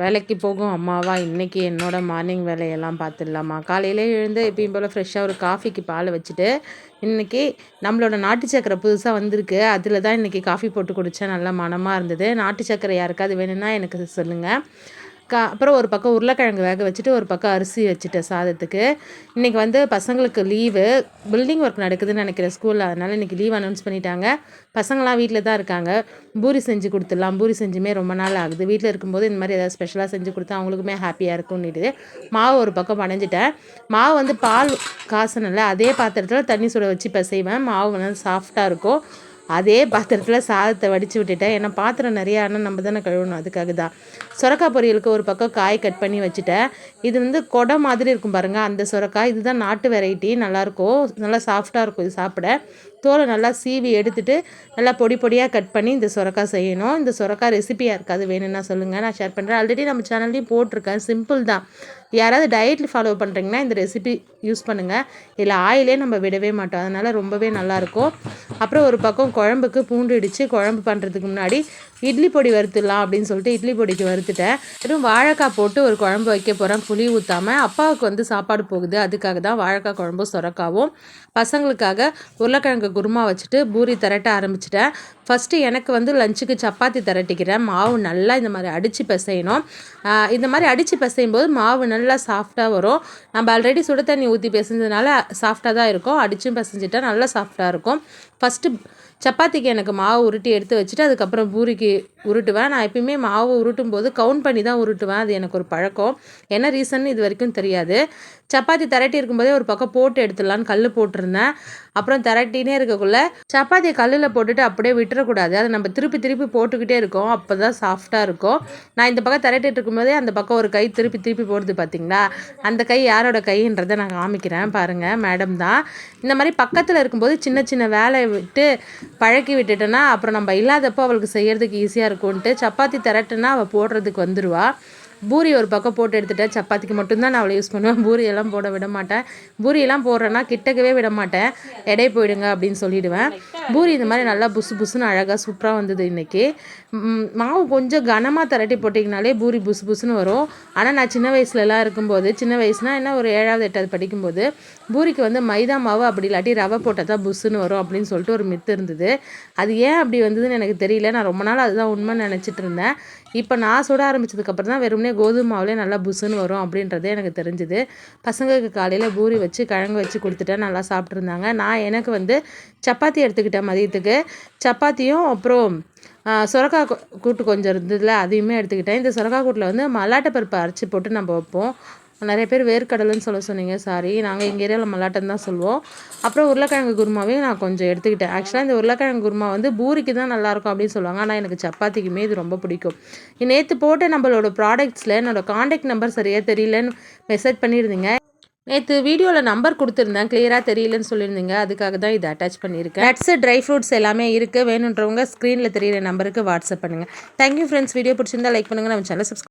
வேலைக்கு போகும். அம்மாவா இன்றைக்கி என்னோட மார்னிங் வேலையெல்லாம் பார்த்துடலாமா? காலையிலே எழுந்து எப்பயும் போல் ஃப்ரெஷ்ஷாக ஒரு காஃபிக்கு பால் வச்சுட்டு இன்றைக்கி நம்மளோட நாட்டு சக்கரை புதுசாக வந்திருக்கு. அதில் தான் இன்றைக்கி காஃபி போட்டு குடித்தேன் நல்ல மனமாக இருந்தது. நாட்டு சக்கரை யாருக்காவது வேணும்னா எனக்கு சொல்லுங்கள் கா அப்புறம் ஒரு பக்கம் உருளைக்கிழங்கு வேக வச்சுட்டு ஒரு பக்கம் அரிசி வச்சுட்டேன் சாதத்துக்கு. இன்றைக்கி வந்து பசங்களுக்கு லீவு. பில்டிங் ஒர்க் நடக்குதுன்னு நினைக்கிறேன் ஸ்கூலில். அதனால் இன்றைக்கி லீவ் அனௌன்ஸ் பண்ணிட்டாங்க. பசங்களாம் வீட்டில் தான் இருக்காங்க. பூரி செஞ்சு கொடுத்துடலாம். பூரி செஞ்சுமே ரொம்ப நாள் ஆகுது. வீட்டில் இருக்கும்போது இந்த மாதிரி ஏதாவது ஸ்பெஷலாக செஞ்சு கொடுத்தா அவங்களுக்குமே ஹாப்பியாக இருக்கும்னுட்டு மாவு ஒரு பக்கம் பனைஞ்சிட்டேன் மாவு வந்து பால் காசனில் அதே பாத்திரத்தில் தண்ணி சுட வச்சு இப்போ செய்வேன் மாவு வந்து சாஃப்டாக இருக்கும். அதே பாத்திரத்தில் சாதத்தை வடித்து விட்டுட்டேன் ஏன்னா பாத்திரம் நிறையா ஆனால் நம்ம தானே கழுவணும் அதுக்காக தான். சுரக்காய் பொரியலுக்கு ஒரு பக்கம் காய் கட் பண்ணி வச்சுட்டேன் இது வந்து கொடை மாதிரி இருக்கும் பாருங்கள் அந்த சுரக்காய். இதுதான் நாட்டு வெரைட்டி நல்லாயிருக்கும் நல்லா சாஃப்டாக இருக்கும் இது சாப்பிட. தோலை நல்லா சீவி எடுத்துட்டு நல்லா பொடி பொடியாக கட் பண்ணி இந்த சுரக்காய் செய்யணும். இந்த சுரக்காய் ரெசிபியாக இருக்காது வேணும்னா சொல்லுங்கள் நான் ஷேர் பண்ணுறேன் ஆல்ரெடி நம்ம சேனல்லையும் போட்டிருக்கேன் சிம்பிள் தான். யாராவது டயட்டில் ஃபாலோ பண்ணுறீங்கன்னா இந்த ரெசிபி யூஸ் பண்ணுங்கள் இதில் ஆயிலே நம்ம விடவே மாட்டோம் அதனால் ரொம்பவே நல்லாயிருக்கும் அப்புறம் ஒரு பக்கம் குழம்புக்கு பூண்டு இடித்து குழம்பு பண்ணுறதுக்கு முன்னாடி இட்லி பொடி வறுத்துடலாம் அப்படின்னு சொல்லிட்டு இட்லி பொடிக்கு வறுத்துட்டேன். வெறும் வாழைக்காய் போட்டு ஒரு குழம்பு வைக்க போகிறேன் புளி ஊற்றாமல் அப்பாவுக்கு வந்து சாப்பாடு போகுது. அதுக்காக தான் வாழைக்காய் குழம்பும் சுரக்காவும். பசங்களுக்காக உருளைக்கிழங்கு குருமா வச்சுட்டு பூரி திரட்ட ஆரம்பிச்சிட்டேன். ஃபஸ்ட்டு எனக்கு வந்து லஞ்சுக்கு சப்பாத்தி திரட்டிக்கிறேன். மாவு நல்லா இந்த மாதிரி அடித்து பிசையணும். இந்த மாதிரி அடித்து பிசையும் போது மாவு நல்லா சாஃப்டாக வரும். நம்ம ஆல்ரெடி சுடு தண்ணி ஊற்றி பிசைஞ்சதுனால சாஃப்டாக தான் இருக்கும். அடித்தும் பிசைஞ்சிட்டா நல்லா சாஃப்டாக இருக்கும். ஃபஸ்ட்டு சப்பாத்திக்கு எனக்கு மாவு உருட்டி எடுத்து வச்சுட்டு அதுக்கப்புறம் பூரிக்கு உருட்டுவேன். நான் எப்பயுமே மாவு உருட்டும் போது கவுண்ட் பண்ணி தான் உருட்டுவேன். அது எனக்கு ஒரு பழக்கம். என்ன ரீசன் இது வரைக்கும் தெரியாது. சப்பாத்தி திரட்டி இருக்கும்போதே ஒரு பக்கம் போட்டு எடுத்துடலான்னு கல் போட்டிருந்தேன். அப்புறம் திரட்டினே இருக்கக்குள்ள சப்பாத்தியை கல்லில் போட்டுட்டு அப்படியே விட்டுறக்கூடாது. அதை நம்ம திருப்பி திருப்பி போட்டுக்கிட்டே இருக்கோம். அப்போ தான் சாஃப்டாக இருக்கும். நான் இந்த பக்கம் திரட்டிட்டு இருக்கும்போதே அந்த பக்கம் ஒரு கை திருப்பி திருப்பி போடுது பார்த்தீங்களா அந்த கை யாரோட கைன்றதை நான் காமிக்கிறேன். பாருங்கள் மேடம் தான். இந்த மாதிரி பக்கத்தில் இருக்கும்போது சின்ன சின்ன வேலையை விட்டு பழக்கி விட்டுட்டேன்னா அப்புறம் நம்ம இல்லாதப்போ அவளுக்கு செய்கிறதுக்கு ஈஸியாக இருக்கும்ன்ட்டு சப்பாத்தி திரட்டுனா அவள் போடுறதுக்கு வந்துடுவா பூரி ஒரு பக்கம் போட்டு எடுத்துட்டேன் சப்பாத்திக்கு மட்டும்தான் நான் அவளை யூஸ் பண்ணுவேன். பூரியெல்லாம் போட விட மாட்டேன். பூரியெல்லாம் போடுறேன்னா கிட்டக்கவே விட மாட்டேன். எடை போயிடுங்க அப்படின்னு சொல்லிவிடுவேன் பூரி இந்த மாதிரி நல்லா புசு புசுன்னு அழகாக சூப்பராக வந்தது இன்றைக்கி மாவு கொஞ்சம் கனமாக திரட்டி போட்டிங்கனாலே பூரி புசு புசுன்னு வரும். ஆனால் நான் சின்ன வயசுலலாம் இருக்கும்போது சின்ன வயசுனால் என்ன ஒரு ஏழாவது எட்டாவது படிக்கும்போது பூரிக்கு வந்து மைதா மாவு அப்படி இல்லாட்டி ரவை போட்டால் தான் புஸ்ஸுன்னு வரும் அப்படின்னு சொல்லிட்டு ஒரு மித்து இருந்தது. அது ஏன் அப்படி வந்ததுன்னு எனக்கு தெரியல. நான் ரொம்ப நாள் அதுதான் உண்மை நினச்சிட்டு இருந்தேன். இப்போ நான் சுட ஆரம்பித்ததுக்கப்புறம் தான் வெறுமனே கோதுமை மாவுலே நல்லா புசுன்னு வரும் அப்படின்றதே எனக்கு தெரிஞ்சுது. பசங்களுக்கு காலையில் பூரி வச்சு கிழங்கு வச்சு கொடுத்துட்டேன் நல்லா சாப்பிட்ருந்தாங்க நான் எனக்கு வந்து சப்பாத்தி எடுத்துக்கிட்டேன் மதியத்துக்கு. சப்பாத்தியும் அப்புறம் சுரக்கா கூட்டு கொஞ்சம் இருந்ததில்ல அதையுமே எடுத்துக்கிட்டேன். இந்த சுரக்கா கூட்டில் வந்து மல்லாட்டை பருப்பு அரைச்சி போட்டு நம்ம வைப்போம். நிறைய பேர் வேர்க்கடலைன்னு சொல்ல சொன்னீங்க சாரி நாங்கள் எங்கள் ஏரியாவில் மல்லாட்டம் தான் சொல்லுவோம். அப்புறம் உருளைக்கிழங்கு குருமாவையும் நான் கொஞ்சம் எடுத்துக்கிட்டேன். ஆக்சுவலாக இந்த உருளைக்கிழங்கு குருமா வந்து பூரிக்கு தான் நல்லாயிருக்கும் அப்படின்னு சொல்லுவாங்க. ஆனால் எனக்கு சப்பாத்திக்குமே இது ரொம்ப பிடிக்கும். நேற்று போட்ட நம்மளோட ப்ராடக்ட்ஸில் என்னோடய காண்டாக்ட் நம்பர் சரியாக தெரியலன்னு மெசேஜ் பண்ணியிருந்தீங்க. நேற்று வீடியோவில் நம்பர் கொடுத்துருந்தேன். கிளியராக தெரியலன்னு சொல்லியிருந்தீங்க. அதுக்காக தான் இதை அட்டாச் பண்ணியிருக்கேன். நட்ஸு ட்ரை ஃப்ரூட்ஸ் எல்லாமே இருக்குது வேணுன்றவங்க ஸ்க்ரீனில் தெரியிற நம்பருக்கு வாட்ஸ்அப் பண்ணுங்கள் தேங்க்யூ ஃப்ரெண்ட்ஸ் வீடியோ பிடிச்சிருந்தா லைக் பண்ணுங்கள் நம்ம சேனல் சப்ஸ்கிரைப்